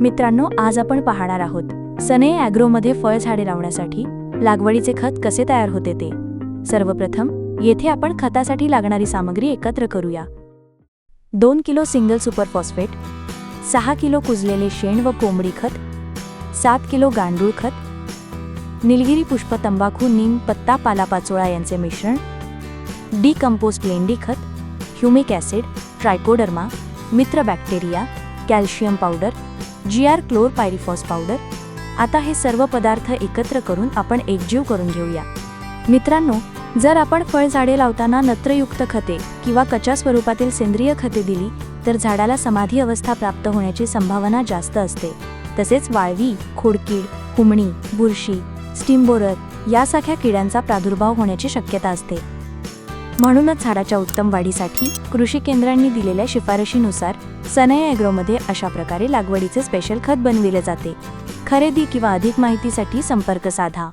मित्रांनो आज आपण पाहणार आहोत सने ॲग्रोमध्ये फळझाडे लावण्यासाठी लागवडीचे खत कसे तयार होते ते. सर्वप्रथम येथे आपण खतासाठी लागणारी सामग्री एकत्र करूया. दोन किलो सिंगल सुपर फॉस्फेट सहा किलो कुजलेले शेण व कोंबडी खत सात किलो गांडूळ खत निलगिरी पुष्प तंबाखू नीम पत्ता पालापाचोळा यांचे मिश्रण डी कंपोस्ट लेंडी खत ह्युमिक ॲसिड ट्रायकोडर्मा मित्र bacteria calcium powder G R chlorpyrifos powder. आता हे सर्व पदार्थ एकत्र करून आपण एकजीव करून घेऊया. मित्रांनो जर आपण फळझाडे लावताना नत्रयुक्त खते किंवा कच्च्या स्वरूपातील सेंद्रिय खते दिली तर झाडाला समाधी अवस्था प्राप्त होण्याची संभावना जास्त असते. तसेच वाळवी खोडकीड कुमणी बुरशी स्टिंबोरर यासारख्या किड्यांचा प्रादुर्भाव होण्याची शक्यता असते. म्हणूनच झाडाच्या उत्तम वाढीसाठी कृषी केंद्रांनी दिलेल्या शिफारशीनुसार सनय ॲग्रोमध्ये अशा प्रकारे लागवडीचे स्पेशल खत बनविले जाते. खरेदी किंवा अधिक माहितीसाठी संपर्क साधा.